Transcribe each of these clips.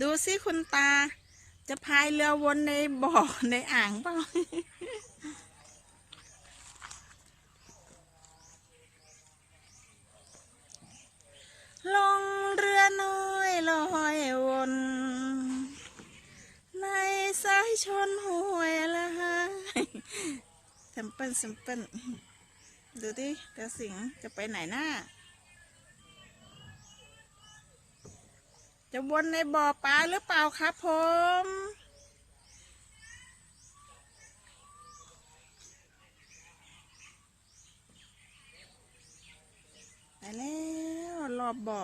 ดูสิคุณตา จะพายเรือวนในบ่อในอ่างเปล่าลงเรือน้อยลอยวน ในสายชนห้วยละฮะแซมเปิลแซมเปิลดูดิกระสิงจะไปไหนหน้า จะวนในบ่อปลาหรือเปล่าครับผม ไปแล้วรอบบ่อ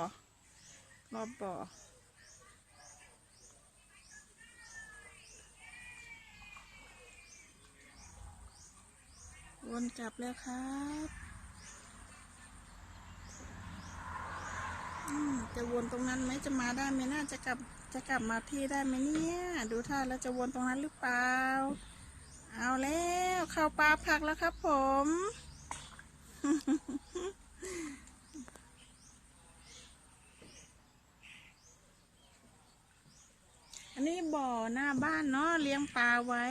รอบบ่อวนกลับแล้วครับอืม จะวนตรงนั้นไหมจะมาได้ไหมน่าจะกลับจะกลับมาที่ได้ไหมเนี่ย ดูท่าแล้วจะวนตรงนั้นหรือเปล่า เอาแล้วเข้าปลาผักแล้วครับ ผม อันนี้บ่อหน้าบ้านเนาะเลี้ยงปลาไว้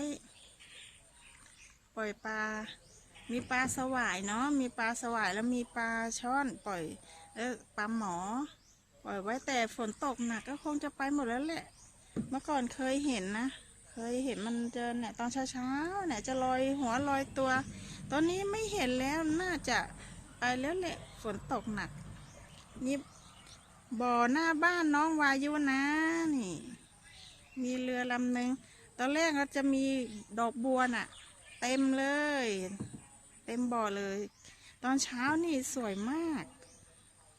ปล่อยปลา มีปลาสวายเนาะมีปลาสวายแล้วมีปลาช่อนปล่อย เออปลาหมอ ปล่อยไว้แต่ฝนตกหนักก็คงจะไปหมดแล้วแหละ เมื่อก่อนเคยเห็นนะ เคยเห็นมันเจอเนี่ยตอนเช้าๆเนี่ยจะลอยหัวลอยตัว ตอนนี้ไม่เห็นแล้วน่าจะไปแล้วแหละฝนตกหนัก นี่บ่อหน้าบ้านน้องวายุนะนี่ มีเรือลำหนึ่งตอนแรกก็จะมีดอกบัวน่ะ เต็มเลย เต็มบ่อเลย ตอนเช้านี่สวยมาก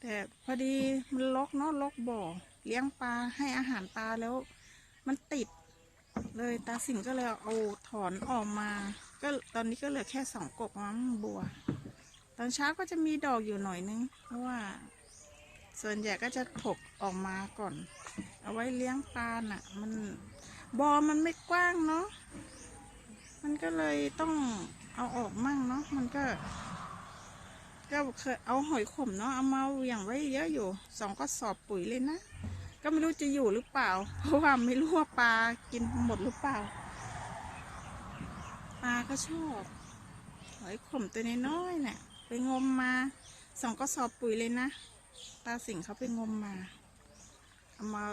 แต่พอดีมันลกเนาะลกบ่อ เลี้ยงปลาให้อาหารปลาแล้ว มันติด เลยตาสิงก็เลยเอาถอนออกมา ก็ตอนนี้ก็เหลือแค่สองกกมั้งบัว ตอนเช้าก็จะมีดอกอยู่หน่อยนึง เพราะว่า ส่วนใหญ่ก็จะถกออกมาก่อน เอาไว้เลี้ยงปลาน่ะ มันบ่อมันไม่กว้างเนาะมันก็เลยต้องเอาออกมั่งเนาะมันก็ ก็เคยเอาหอยขมเนาะเอามาอย่างไว้เยอะอยู่สองก็สอบปุ๋ยเลยนะ ก็ไม่รู้จะอยู่หรือเปล่า เพราะว่าไม่รู้ว่าปลากินหมดหรือเปล่า ปลาก็ชอบหอยขมตัวน้อยๆเนี่ยไปงมมาสองก็สอบปุ๋ยเลยนะตาสิงเขาไปงมมาเอามา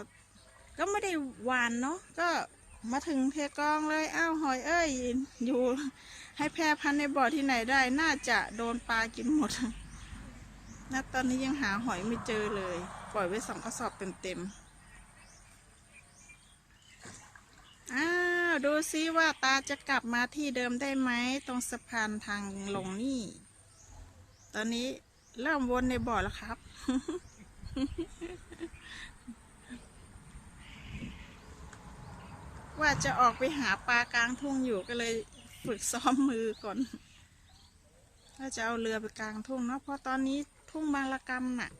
ก็ไม่ได้หวานเนาะก็ มาถึงเทกองเลยอ้าวหอยเอ้ย อยู่ให้แพร่พันในบ่อที่ไหนได้ น่าจะโดนปลากินหมดณตอนนี้ยังหาหอยไม่เจอเลย ปล่อยไว้สองกระสอบเต็มๆ อ้าว ดูซิว่าตาจะกลับมาที่เดิมได้ไหม ตรงสะพานทางลงนี่ ตอนนี้เริ่มวนในบ่อแล้วครับ ว่าจะออกไปหาปลากลางทุ่งอยู่ก็เลยฝึกซ้อมมือก่อนว่าจะเอาเรือไปกลางทุ่งเนาะเพราะตอนนี้ทุ่งบางละกำน่ะ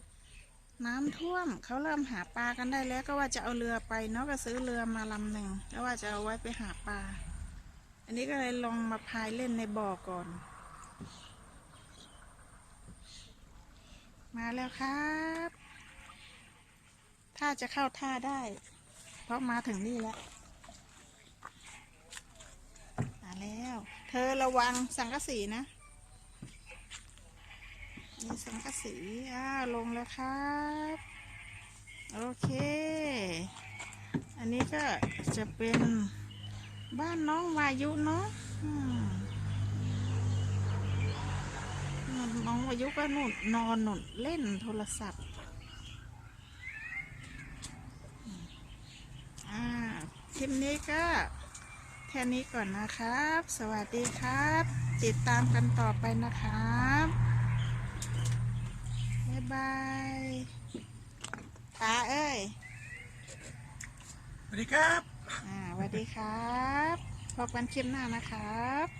น้ำท่วมเขาเริ่มหาปลากันได้แล้วก็ว่าจะเอาเรือไปเนาะก็ซื้อเรือมาลำหนึ่งก็ว่าจะเอาไว้ไปหาปลาอันนี้ก็เลยลองมาพายเล่นในบ่อก่อน มาแล้วครับถ้าจะเข้าท่าได้ เพราะมาถึงนี่แล้ว มา แล้ว เธอระวังสังกะสีนะมีสังกะสีอ้าวลงแล้วครับ โอเค อันนี้ก็จะเป็นบ้านน้องวายุเนาะน้องวายุก็นุ่นนอนนุ่นเล่นโทรศัพท์อ่าคลิปนี้ก็ แค่นี้ก่อนนะครับ สวัสดีครับ ติดตามกันต่อไปนะครับบ๊ายบายตาเอ้ยสวัสดีครับ อ่าสวัสดีครับ พบกันคลิปหน้านะครับ